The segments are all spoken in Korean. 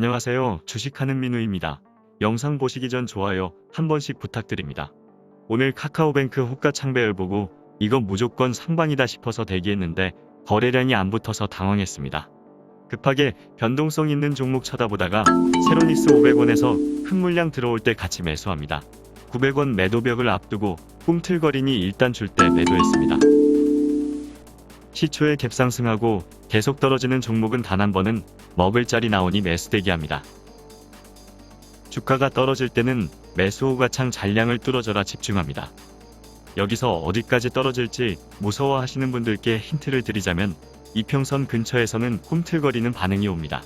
안녕하세요. 주식하는 민우입니다. 영상 보시기 전 좋아요 한 번씩 부탁드립니다. 오늘 카카오뱅크 호가 창배열 보고 이건 무조건 상방이다 싶어서 대기했는데 거래량이 안 붙어서 당황했습니다. 급하게 변동성 있는 종목 쳐다보다가 세로닉스 500원에서 큰 물량 들어올 때 같이 매수합니다. 900원 매도벽을 앞두고 꿈틀거리니 일단 줄 때 매도했습니다. 시초에 갭상승하고 계속 떨어지는 종목은 단 한 번은 먹을 자리 나오니 매수대기 합니다. 주가가 떨어질 때는 매수 호가 창 잔량을 뚫어져라 집중합니다. 여기서 어디까지 떨어질지 무서워하시는 분들께 힌트를 드리자면 이평선 근처에서는 꿈틀거리는 반응이 옵니다.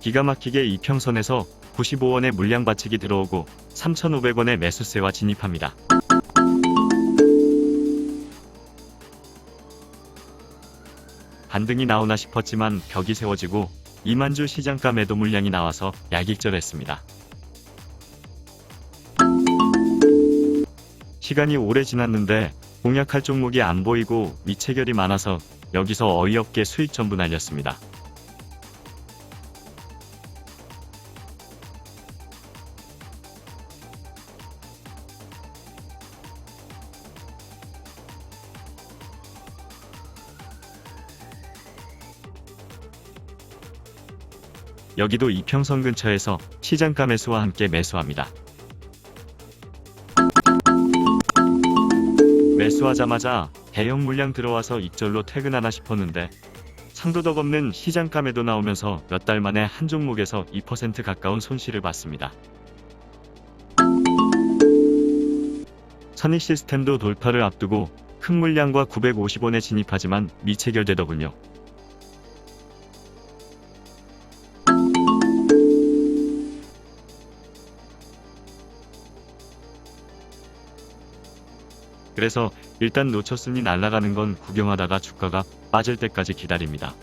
기가 막히게 이평선에서 95원의 물량 받치기 들어오고 3,500원의 매수세와 진입합니다. 반등이 나오나 싶었지만 벽이 세워지고 이만주 시장가 매도 물량이 나와서 약익절했습니다. 시간이 오래 지났는데 공략할 종목이 안 보이고 미체결이 많아서 여기서 어이없게 수익 전부 날렸습니다. 여기도 이평선 근처에서 시장가 매수와 함께 매수합니다. 매수하자마자 대형 물량 들어와서 익절로 퇴근하나 싶었는데 상도덕 없는 시장가 매도 나오면서 몇 달 만에 한 종목에서 2% 가까운 손실을 봤습니다. 선익 시스템도 돌파를 앞두고 큰 물량과 950원에 진입하지만 미체결되더군요. 그래서 일단 놓쳤으니 날아가는 건 구경하다가 주가가 빠질 때까지 기다립니다.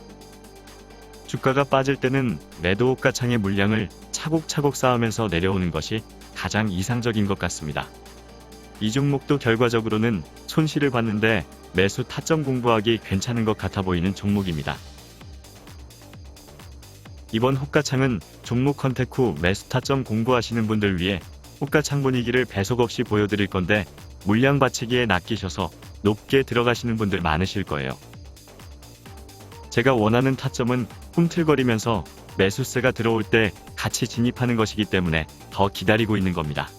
주가가 빠질 때는 매도 호가창의 물량을 차곡차곡 쌓으면서 내려오는 것이 가장 이상적인 것 같습니다. 이 종목도 결과적으로는 손실을 봤는데 매수 타점 공부하기 괜찮은 것 같아 보이는 종목입니다. 이번 호가창은 종목 컨택 후 매수 타점 공부하시는 분들 위해 호가창 분위기를 배속 없이 보여드릴 건데 물량 받치기에 낚이셔서 높게 들어가시는 분들 많으실 거예요. 제가 원하는 타점은 꿈틀거리면서 매수세가 들어올 때 같이 진입하는 것이기 때문에 더 기다리고 있는 겁니다.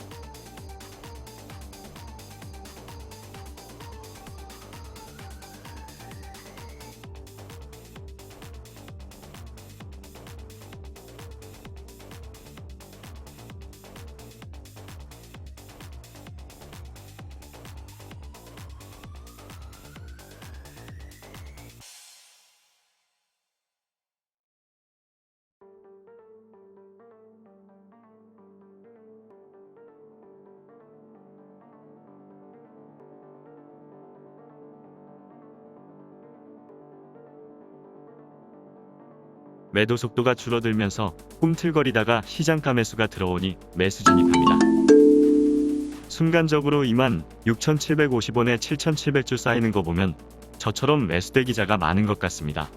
매도 속도가 줄어들면서 꿈틀거리다가 시장가 매수가 들어오니 매수 진입합니다. 순간적으로 2만 6,750원에 7,700주 쌓이는 거 보면 저처럼 매수대 기자가 많은 것 같습니다.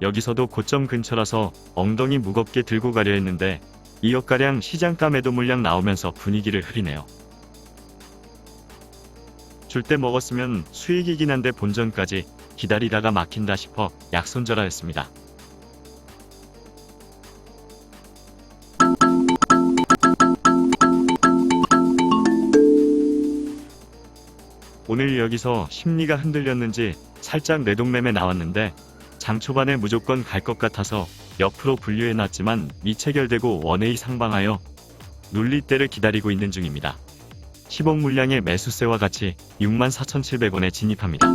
여기서도 고점 근처라서 엉덩이 무겁게 들고 가려 했는데 2억가량 시장가 매도 물량 나오면서 분위기를 흐리네요. 줄 때 먹었으면 수익이긴 한데 본전까지 기다리다가 막힌다 싶어 약손절하 했습니다. 여기서 심리가 흔들렸는지 살짝 내동매매 나왔는데 장 초반에 무조건 갈 것 같아서 옆으로 분류해놨지만 미체결되고 원웨이 상방하여 눌릴 때를 기다리고 있는 중입니다. 10억 물량의 매수세와 같이 64,700원에 진입합니다.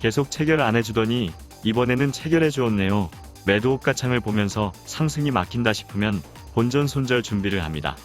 계속 체결 안 해주더니 이번에는 체결해 주었네요. 매도 호가창을 보면서 상승이 막힌다 싶으면 본전 손절 준비를 합니다.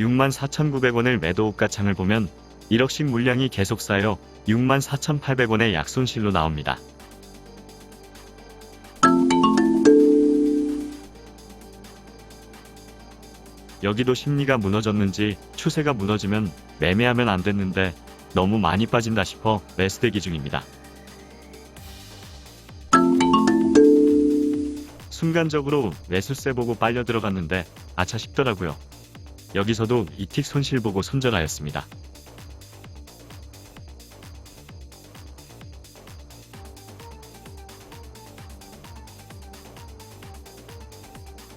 64,900원을 매도 호가창을 보면 1억씩 물량이 계속 쌓여 64,800원의 약손실로 나옵니다. 여기도 심리가 무너졌는지 추세가 무너지면 매매하면 안 됐는데 너무 많이 빠진다 싶어 매수대기 중입니다. 순간적으로 매수세 보고 빨려 들어갔는데 아차 싶더라고요. 여기서도 이틱 손실 보고 손절하였습니다.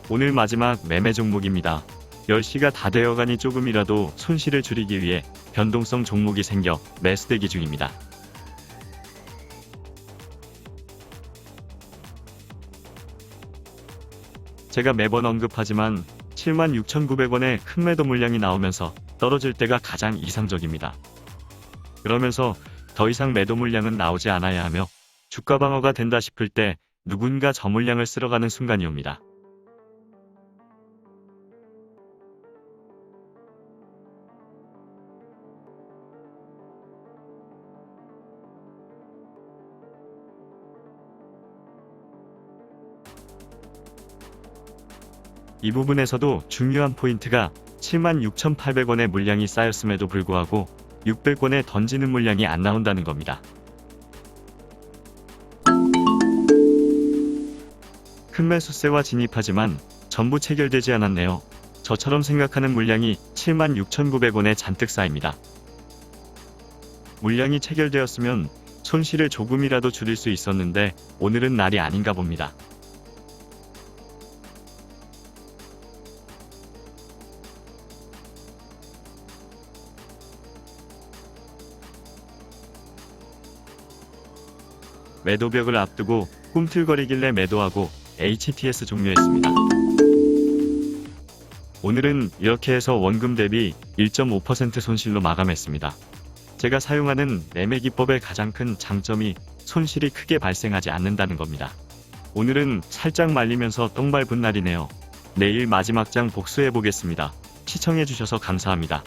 오늘 마지막 매매 종목입니다. 10시가 다 되어가니 조금이라도 손실을 줄이기 위해 변동성 종목이 생겨 매수대기 중입니다. 제가 매번 언급하지만 76,900원의 큰 매도 물량이 나오면서 떨어질 때가 가장 이상적입니다. 그러면서 더 이상 매도 물량은 나오지 않아야 하며 주가 방어가 된다 싶을 때 누군가 저 물량을 쓸어가는 순간이 옵니다. 이 부분에서도 중요한 포인트가 76,800원의 물량이 쌓였음에도 불구하고 600원에 던지는 물량이 안 나온다는 겁니다. 큰 매수세와 진입하지만 전부 체결되지 않았네요. 저처럼 생각하는 물량이 76,900원에 잔뜩 쌓입니다. 물량이 체결되었으면 손실을 조금이라도 줄일 수 있었는데 오늘은 날이 아닌가 봅니다. 매도벽을 앞두고 꿈틀거리길래 매도하고 HTS 종료했습니다. 오늘은 이렇게 해서 원금 대비 1.5% 손실로 마감했습니다. 제가 사용하는 매매 기법의 가장 큰 장점이 손실이 크게 발생하지 않는다는 겁니다. 오늘은 살짝 말리면서 똥 밟은 날이네요. 내일 마지막 장 복수해 보겠습니다. 시청해 주셔서 감사합니다.